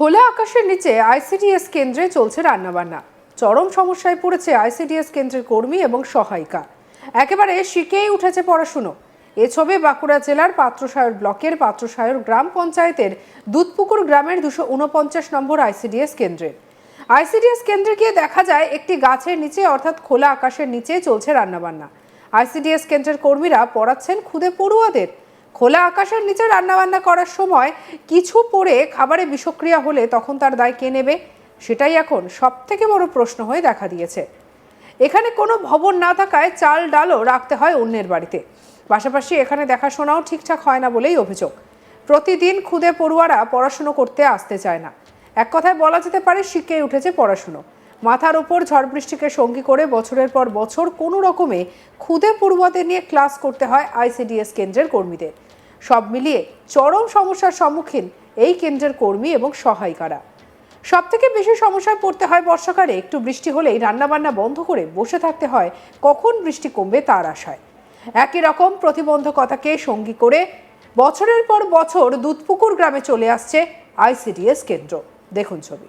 খোলা আকাশের নিচে আইসিডিএস কেন্দ্রে চলছে রান্নাবান্না। চরম সমস্যায় পড়েছে আইসিডিএস কেন্দ্রের কর্মী এবং সহায়িকা। একেবারে শিখেই উঠেছে পড়াশুনো। এ ছবি বাঁকুড়া জেলার পাত্রসায়র ব্লকের পাত্রসায়র গ্রাম পঞ্চায়েতের দুধপুকুর গ্রামের দুশো উনপঞ্চাশ নম্বর আইসিডিএস কেন্দ্রের আইসিডিএস কেন্দ্রে গিয়ে দেখা যায়, একটি গাছের নিচে অর্থাৎ খোলা আকাশের নিচে চলছে রান্নাবান্না। আইসিডিএস কেন্দ্রের কর্মীরা পড়াচ্ছেন খুদে পড়ুয়াদের। খোলা আকাশের নিচে রান্নাবান্না করার সময় কিছু পড়ে খাবারে বিষক্রিয়া হলে তখন তার দায় কে নেবে? সেটাই এখন সব থেকে বড় প্রশ্ন হয়ে দেখা দিয়েছে। এখানে কোনো ভবন না থাকায় চাল ডালও রাখতে হয় অন্যের বাড়িতে। পাশাপাশি এখানে দেখাশোনাও ঠিকঠাক হয় না বলেই অভিযোগ। প্রতিদিন খুদে পড়ুয়ারা পড়াশুনো করতে আসতে চায় না। এক কথায় বলা যেতে পারে শিখে উঠেছে পড়াশুনো। মাথার ওপর ঝড় বৃষ্টিকে সঙ্গী করে বছরের পর বছর কোনো রকমে খুদে পড়ুয়াদের নিয়ে ক্লাস করতে হয় আইসিডিএস কেন্দ্রের কর্মীদের। সব মিলিয়ে চরম সমস্যার সম্মুখীন এই কেন্দ্রের কর্মী এবং সহায়িকারা। সব থেকে বেশি সমস্যায় পড়তে হয় বর্ষাকালে একটু বৃষ্টি হলেই রান্নাবান্না বন্ধ করে বসে থাকতে হয়, কখন বৃষ্টি কমবে তার আশায়। একই রকম প্রতিবন্ধকতাকে সঙ্গী করে বছরের পর বছর দুধপুকুর গ্রামে চলে আসছে আইসিডিএস কেন্দ্র। দেখুন ছবি।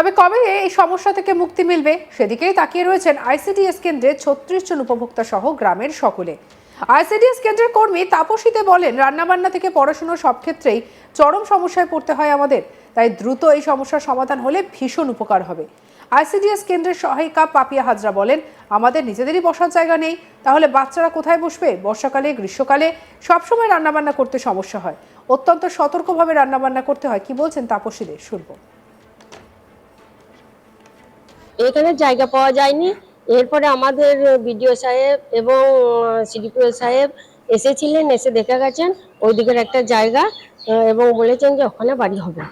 তবে কবে এই সমস্যা থেকে মুক্তি মিলবে সেদিকেই তাকিয়ে রয়েছেন আইসিডিএস কেন্দ্রের ছত্রিশ জন উপভোক্তা সহ গ্রামের সকলে। আইসিডিএস কেন্দ্রের কর্মী তাপসীতে বলেন, রান্নাবান্না থেকে পড়াশুনো সব ক্ষেত্রেই চরম সমস্যায় পড়তে হয় আমাদের, তাই দ্রুত এই সমস্যার সমাধান হলে ভীষণ উপকার হবে। আইসিডিএস কেন্দ্রের সহায়িকা পাপিয়া হাজরা বলেন, আমাদের নিজেদেরই বসার জায়গা নেই, তাহলে বাচ্চারা কোথায় বসবে? বর্ষাকালে, গ্রীষ্মকালে সবসময় রান্নাবান্না করতে সমস্যা হয়। অত্যন্ত সতর্কভাবে রান্নাবান্না করতে হয়। কি বলছেন তাপসীদের? শুনব। এখানে জায়গা পাওয়া যায়নি। এরপরে আমাদের বিডিও সাহেব এবং সিডিপিও সাহেব এসেছিলেন এসে দেখে গেছেন। ওই দিকের একটা জায়গা এবং বলেছেন যে ওখানে বাড়ি হবে।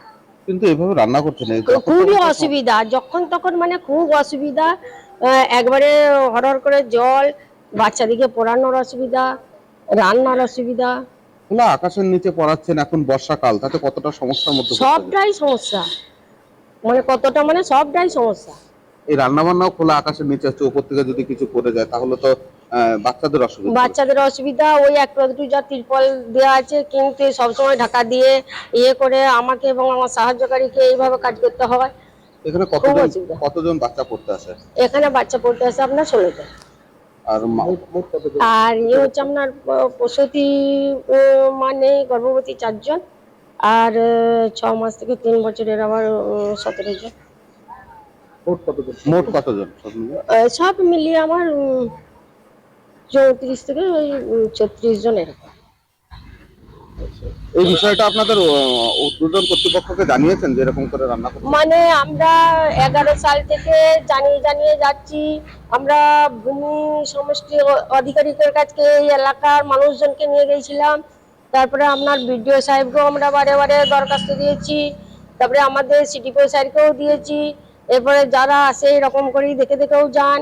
কিন্তু এভাবে রান্না করতে নেই। খুবই অসুবিধা যখন তখন মানে খুব অসুবিধা একবারে হরহর করে জল বাচ্চাদিকে পড়ানোর অসুবিধা রান্নার অসুবিধা। খোলা আকাশের নিচে পড়াচ্ছেন এখন বর্ষাকাল তাতে কতটা সমস্যার মধ্যে সবটাই সমস্যা। মানে কতটা মানে সবটাই সমস্যা। এই রান্না বান্নাও খোলা আকাশের নিচে হচ্ছে উপর থেকে যদি কিছু পড়ে যায় তাহলে তো বাচ্চাদের অসুবিধা বাচ্চাদের অসুবিধা ওই একটু একটু যা তিরপল দেওয়া আছে কিন্তু সবসময় ঢাকা দিয়ে ইয়ে করে আমাকে এবং আমার সাহায্যকারীকে এইভাবে কাজ করতে হয়। এখানে কতজন কতজন বাচ্চা পড়তে আসে? এখানে বাচ্চা পড়তে আসে আপনার আর মা- মোট কতজন? আর ইয়ে হচ্ছে আপনার প্রসূতি মানে গর্ভবতী চারজন। আর ছ মাস থেকে তিন বছরের আবার সতেরো জন। মোট কতজন? মোট কতজন? সব মিলিয়ে? আমার চৌত্রিশ থেকে ওই ছত্রিশ জন এরকম এই বিষয়টা আপনাদের উদ্বোধন কর্তৃপক্ষকে জানিয়েছেন যে এরকম করে রান্না করতে? মানে আমরা এগারো সাল থেকে জানিয়ে জানিয়ে যাচ্ছি আমরা ভূমি সমষ্টি অ- আধিকারিকের কাছে এই এলাকার মানুষজনকে নিয়ে গেছিলাম। তারপরে আপনার বিডিও সাহেবকেও আমরা বারে বারে দরখাস্ত দিয়েছি তারপরে আমাদের সিটিপিও স্যারকেও দিয়েছি। এরপরে যারা আসে এরকম করেই দেখে দেখেও যান।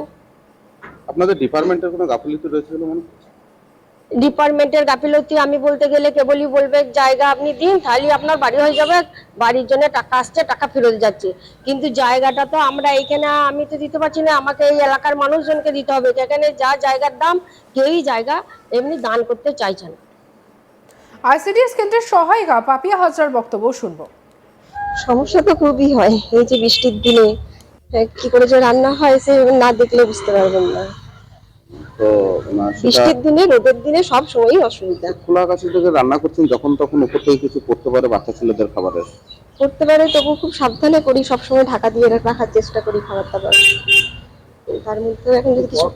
আপনাদের ডিপার্টমেন্টের কোনো গাফিলতি রয়েছে বলে মনে হচ্ছে? ডিপার্টমেন্টের গাফিলতি আমি বলতে গেলে কেবলই বলবে জায়গা আপনি দিন তাহলে আপনার বাড়ি হয়ে যাবে বাড়ির জন্য টাকা আসছে টাকা ফেরত যাচ্ছে। কিন্তু জায়গাটা তো আমরা এইখানে আমি তো দিতে পারছি না আমাকে এই এলাকার মানুষজনকে দিতে হবে যেখানে যা জায়গার দাম কেউই জায়গা এমনি দান করতে চাইছে না। আইসিডিএস কেন্দ্রের সহায়িকা পাপিয়া হাজরার বক্তব্য শুনব। সমস্যা তো খুবই হয়। এই যে বৃষ্টির দিনে কি করে যে রান্না হয় সে না দেখলে বুঝতে পারবেন না। তো বৃষ্টির দিনে রোদের দিনে সব সময়ই অসুবিধা। খোলা আকাশের থেকে রান্না করছেন যখন তখন উপর থেকে কিছু পড়তে পারে বাচ্চা ছেলেদের খাবারের করতে পারে তবু খুব সাবধানে করি সবসময় ঢাকা দিয়ে রাখার চেষ্টা করি খাবার দাবার তার মধ্যে এখন যদি কিছু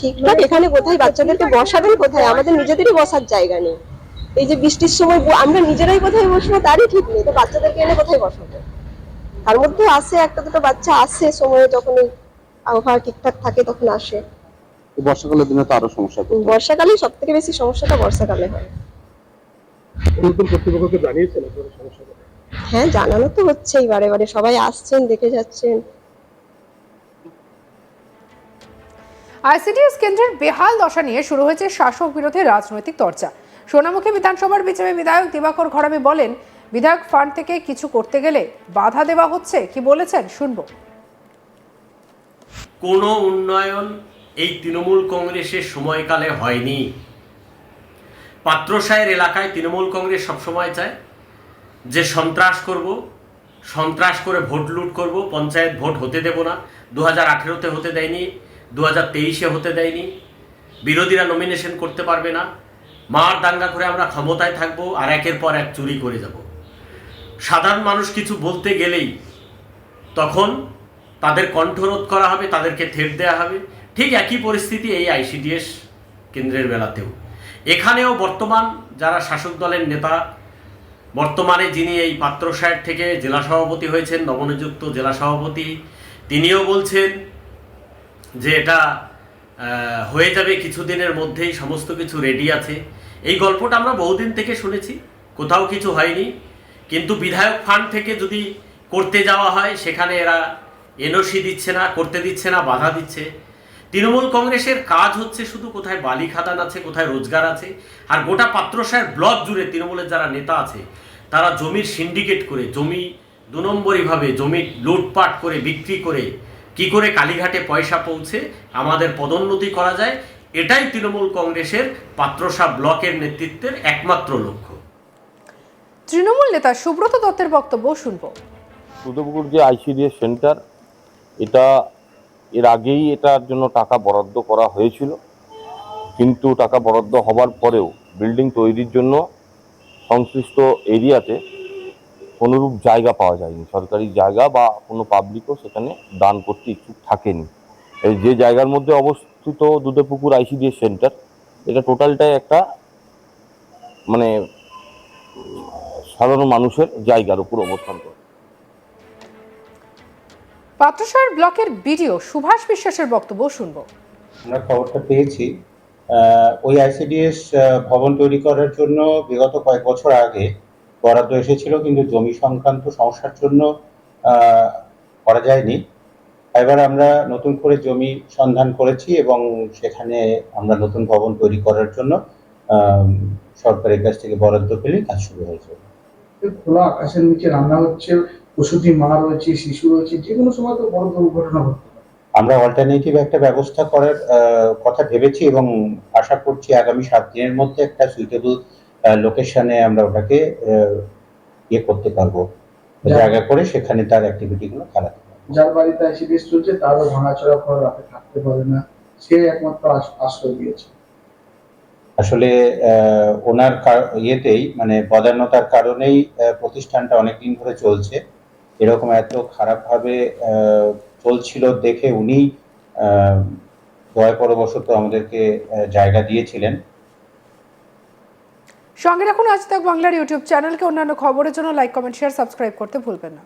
ঠিকঠাক এখানে কোথায় বাচ্চাদেরকে বসাবেন কোথায় আমাদের নিজেদেরই বসার জায়গা নেই। এই যে বৃষ্টির সময় আমরা নিজেরাই কোথায় বসবো তারই ঠিক নেই। তো বাচ্চাদেরকে এনে কোথায় বসাবো? তার মধ্যে আসে একটা দুটো বাচ্চা আসে সময়ে যখন আবহাওয়া ঠিকঠাক থাকে তখন আসে। বর্ষাকালের দিনে তো আরও সমস্যা করতে। বর্ষাকালেই সব থেকে বেশি সমস্যাটা বর্ষাকালে হয়। নতুন কর্তৃপক্ষকে জানিয়েছেন আপনারা সমস্যা হ্যাঁ জানানো তো হচ্ছেই বারে বারে। সবাই আসছেন দেখে যাচ্ছেন। আইসিডিএস কেন্দ্রের বেহাল দশা নিয়ে শুরু হয়েছে শাসক বিরোধী রাজনৈতিক চর্চা সোনামুখী বিধানসভার বিজেপি বিধায়ক দিবাকর ঘরামি বলেন, বিধায়ক ফান্ড থেকে কিছু করতে গেলে বাধা দেওয়া হচ্ছে, কি বলেছেন শুনব। কোনো উন্নয়ন এই তৃণমূল কংগ্রেসের সময়কালে হয়নি। পাত্রসায়ের এলাকায় তৃণমূল কংগ্রেস সবসময় চায় যে সন্ত্রাস করব, সন্ত্রাস করে ভোট লুট করব, পঞ্চায়েত ভোট হতে দেব না দু হাজার আঠেরোতে হতে দেয়নি দু হাজার তেইশে হতে দেয়নি, বিরোধীরা নমিনেশন করতে পারবে না। মার দাঙ্গা করে আমরা ক্ষমতায় থাকব আর একের পর এক চুরি করে যাব। সাধারণ মানুষ কিছু বলতে গেলেই তখন তাদের কণ্ঠরোধ করা হবে, তাদেরকে থেট দেওয়া হবে। ঠিক একই পরিস্থিতি এই আইসিডিএস কেন্দ্রের বেলাতেও। এখানেও বর্তমান যারা শাসক দলের নেতা, বর্তমানে যিনি এই পাত্র সাহেব থেকে জেলা সভাপতি হয়েছেন, নবনিযুক্ত জেলা সভাপতি, তিনিও বলছেন যে এটা হয়ে যাবে, কিছুদিনের মধ্যেই সমস্ত কিছু রেডি আছে। এই গল্পটা আমরা বহুদিন থেকে শুনেছি, কোথাও কিছু হয়নি। কিন্তু বিধায়ক ফান্ড থেকে যদি করতে যাওয়া হয়, সেখানে এরা এনওসি দিচ্ছে না, করতে দিচ্ছে না, বাধা দিচ্ছে। তৃণমূল কংগ্রেসের কাজ হচ্ছে শুধু কোথায় বালি খাদান আছে, কোথায় রোজগার আছে, আর গোটা পাত্রসায়ের ব্লক জুড়ে তৃণমূলের যারা নেতা আছে, তারা জমির সিন্ডিকেট করে, জমি দু নম্বরইভাবে জমি লুটপাট করে, বিক্রি করে, কি করে কালীঘাটে পয়সা পৌঁছে আমাদের পদোন্নতি করা যায় এটাই তৃণমূল কংগ্রেসের পাত্রসা ব্লকের নেতৃত্বের একমাত্র লক্ষ্য। তৃণমূল নেতা সুব্রত দত্তের বক্তব্য শুনব। দুর্গাপুকুর যে আইসিডিএস সেন্টার এটা এর আগেই এটার জন্য টাকা বরাদ্দ করা হয়েছিল। কিন্তু টাকা বরাদ্দ হবার পরেও বিল্ডিং তৈরির জন্য সংশ্লিষ্ট এরিয়াতে কোনোরূপ জায়গা পাওয়া যায়নি। সরকারি জায়গা বা কোনো পাবলিকও সেখানে দান করতে ইচ্ছুক থাকেনি। এই যে জায়গার মধ্যে অবস্থিত দুধেপুকুর আইসিডিএস সেন্টার এটা টোটালটাই একটা মানে সাধারণ মানুষের জায়গার উপর অবস্থান করে। পাত্রসার ব্লকের বিডিও সুভাষ বিশ্বাসের বক্তব্য শুনব। আমরা খবরটা পেয়েছি আহ, ওই আইসিডিএস ভবন তৈরি করার জন্য বিগত কয়েক বছর আগে বরাদ্দ এসেছিল কিন্তু জমি সংক্রান্ত সমস্যার জন্য করা যায়নি। এবার আমরা নতুন করে জমি সন্ধান করেছি এবং সেখানে আমরা নতুন ভবন তৈরি করার জন্য সরকারের কাছ থেকে বরাদ্দ পেলে কাজ শুরু হয়েছে খোলা আকাশের নিচে রান্না হচ্ছে প্রসূতি মা রয়েছে শিশু রয়েছে যে কোনো সময় তো বড় দুর্ঘটনা ঘটতে আমরা অল্টারনেটিভ একটা ব্যবস্থা করার কথা ভেবেছি এবং আশা করছি আগামী সাত দিনের মধ্যে একটা সুইটেবল লোকেশনে আমরা ওটাকে ইয়ে করতে পারব। জায়গা করে সেখানে তার অ্যাক্টিভিটি গুলো চালাতে পারব যার বাড়িতে আইসিডিএস চলছে তারও ভাঙাচোরা ঘর রাতে থাকতে পারে না। সে একমাত্র আশ্রয় দিয়েছে আসলে আহ, ওনার ইয়েতেই মানে বদান্যতার কারণেই প্রতিষ্ঠানটা অনেকদিন ধরে চলছে। এরকম এত খারাপভাবে চলছিল দেখে উনি আহ, দয়া পরবশত আমাদেরকে জায়গা দিয়েছিলেন। সঙ্গে রাখুন আজ তাক বাংলার ইউটিউব চ্যানেলকে অন্যান্য খবরের জন্য লাইক কমেন্ট শেয়ার সাবস্ক্রাইব করতে ভুলবেন না।